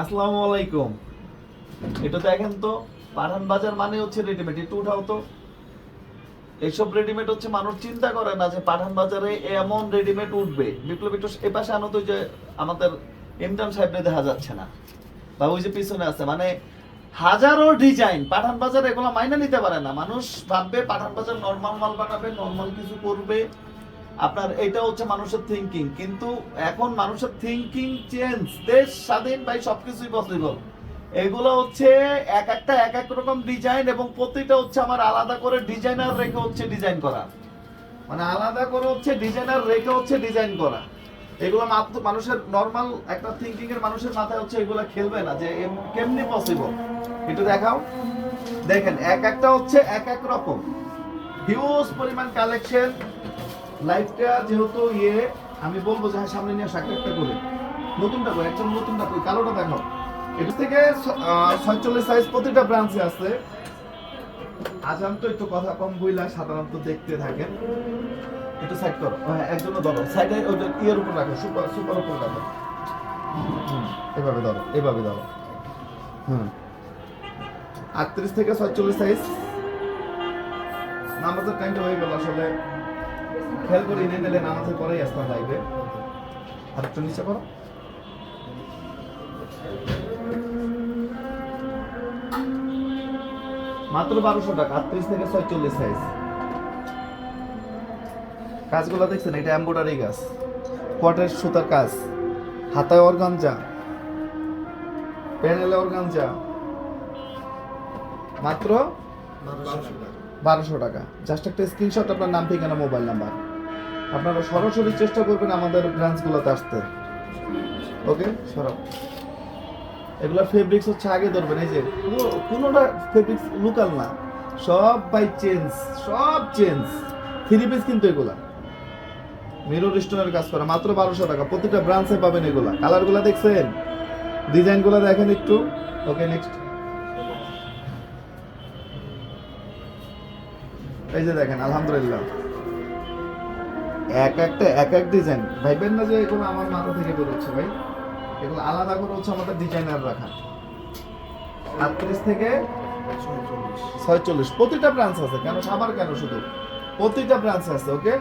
আসসালামু আলাইকুম এটা দেখেন তো, পাঠান বাজার মানে হচ্ছে রেডিমেড তো। রেডিমেড হচ্ছে মানুষ চিন্তা করে না যে পাঠান বাজারে এমন রেডিমেড উঠবে। বিপ্লব এ পাশে যে আমাদের ইমরান সাহেবরে দেখা যাচ্ছে না। বা ওই যে পিছনে আছে মানে হাজারো ডিজাইন পাঠান বাজার এগুলো মাইনা নিতে পারে না। মানুষ ভাববে পাঠান বাজার নর্মাল মাল বানাবে নর্মাল কিছু করবে। আপনার এটা হচ্ছে মানুষের থিঙ্কিং কিন্তু এখন মানুষের থিঙ্কিং চেঞ্জ দেশ স্বাধীন, ভাই, সবকিছুই পসিবল এগুলো হচ্ছে এক একটা, এক এক রকম ডিজাইন এবং প্রতিটা হচ্ছে আমার আলাদা করে ডিজাইনার রেখে হচ্ছে ডিজাইন করা। মানে আলাদা করে হচ্ছে ডিজাইনার রেখে হচ্ছে ডিজাইন করা। এগুলো মাত্র মানুষের নর্মাল একটা থিঙ্কিং এর মানুষের মাথায় হচ্ছে এগুলো খেলবে না, যে কেমনি পসিবল একটু দেখাও। দেখেন, এক একটা হচ্ছে এক এক রকম। হিউজ পরিমাণ কালেকশন লাইফটা যেহেতু ইয়ে আমি বলব যে হ্যাঁ সামনে নিয়ে আসো, একটা করে। নতুনটা কই একদম নতুনটা কই কালোটা দেখো এটা থেকে ছয়চল্লিশ সাইজ প্রতিটা ব্রাঞ্চে আছে। আজান তো একটু কথা কম বইলা সাধারণত দেখতে থাকেন। একটু সাইড করো। হ্যাঁ একজন্য ধরো। সাইডে ওই ইয়ের উপর রাখো সুপার সুপার উপর রাখো। এভাবে ধরো এভাবে ধরো। হুম। আটত্রিশ থেকে ছয়চল্লিশ সাইজ নামাজের টাইমটা হয়ে গেল আসলে। খেয়াল করে নিয়ে নিলে নামাজের পরেই আসতাম লাইভে আর একটু নিচে করো। মাত্র বারোশো টাকা, আটত্রিশ থেকে ছয়চল্লিশ সাইজ কাজগুলো দেখছেন, এটা এম্ব্রয়ডারি গাছ কোয়াটের সুতার কাজ। হাতায় অর্গানজা। প্যানেলে অর্গানজা। মাত্র বারোশো টাকা। জাস্ট একটা স্ক্রিনশট আপনার নাম, ঠিকানা মোবাইল নাম্বার আপনারা সরাসরি চেষ্টা করবেন আমাদের ব্রাঞ্চগুলোতে আসতে। ওকে সরাব এগুলা ফেব্রিক্স হচ্ছে আগে ধরবেন, এই যে কোনোটা ফেব্রিক্স লোকাল না। সব বাই চেঞ্জ সব চেঞ্জ থ্রি পিস কিন্তু এগুলা। মিরর স্টোনের কাজ করা, মাত্র বারোশো টাকা। প্রতিটা ব্রাঞ্চে পাবেন এগুলা। কালারগুলা দেখছেন? ডিজাইনগুলো দেখেন একটু। ওকে নেক্সট এই যে দেখেন, আলহামদুলিল্লাহ। এক একটা, এক এক ডিজাইন ভাইবেন না যে এগুলো আমার মাথা থেকে বেরোচ্ছে ভাই। এগুলো আলাদা করে হচ্ছে আমাদের ডিজাইনার রাখা। আটত্রিশ থেকে ছয়চল্লিশ। প্রতিটা ব্রাঞ্চ আছে, কেন সাবার কেন শুধু? প্রতিটা ব্রাঞ্চ আছে ওকে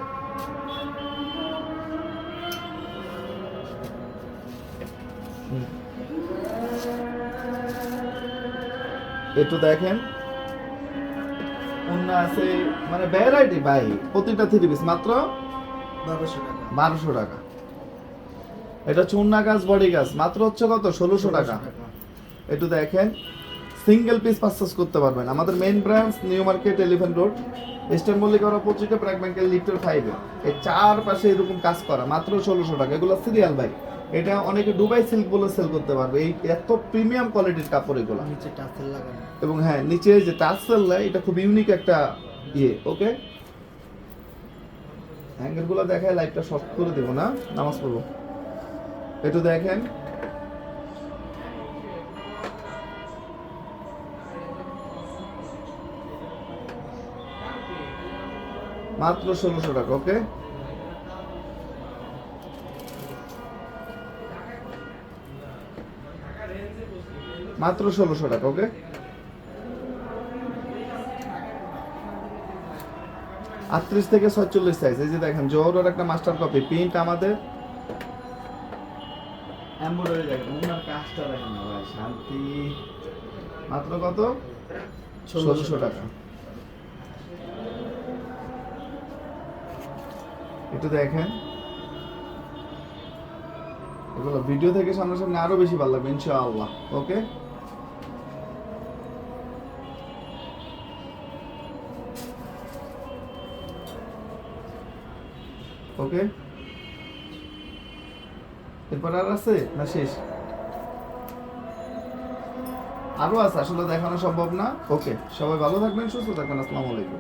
একটু দেখেন। অন্য আছে মানে ভ্যারাইটি ভাই প্রতিটা থ্রি পিস মাত্র বারোশো টাকা। বারোশো টাকা। এটা চুন্না গাছ বডি গাছ মাত্র হচ্ছে কত? ষোলোশো টাকা। একটু দেখেন সিঙ্গেল পিস পারচেস করতে পারবেন। আমাদের main branch new market eleven road eastern Mallick ওরা ব্র্যাক ব্যাংকের লিফটের ফাইভে এই চার পাশে এরকম কাজ করা মাত্র ষোলোশো টাকা। এগুলো সিরিয়াল ভাই। এটা অনেকে দুবাই সিল্ক বলে সেল করতে পারবে। এই এত প্রিমিয়াম কোয়ালিটির কাপড় এগুলো। নিচে টাসেল লাগানো। এবং হ্যাঁ নিচে যে টার্সেল এটা খুব ইউনিক একটা ইয়ে ওকে অ্যাঙ্গেলগুলো দেখায় লাইটটা শর্ট করে দেবো না। নামাজ পড়ব। একটু দেখেন। মাত্র ষোলোশো টাকা ওকে? মাত্র ষোলোশো টাকা ওকে? আটত্রিশ থেকে ছয়চল্লিশ সাইজ এই যে দেখেন জোহরের একটা মাস্টার কপি প্রিন্ট আমাদের। এমব্রয়ডারি দেখেন ওনার কাজটা দেখেন ভাই শান্তি। মাত্র কত? ষোলোশো টাকা। একটু দেখেন। এগুলো ভিডিও থেকে সামনাসামনি আরও বেশি ভালো লাগবে, ইনশাআল্লাহ ওকে ওকে এরপর আর আছে না শেষ? আরও আছে, আসলে দেখানো সম্ভব না। ওকে সবাই ভালো থাকবেন, সুস্থ থাকবেন, আসসালামু আলাইকুম।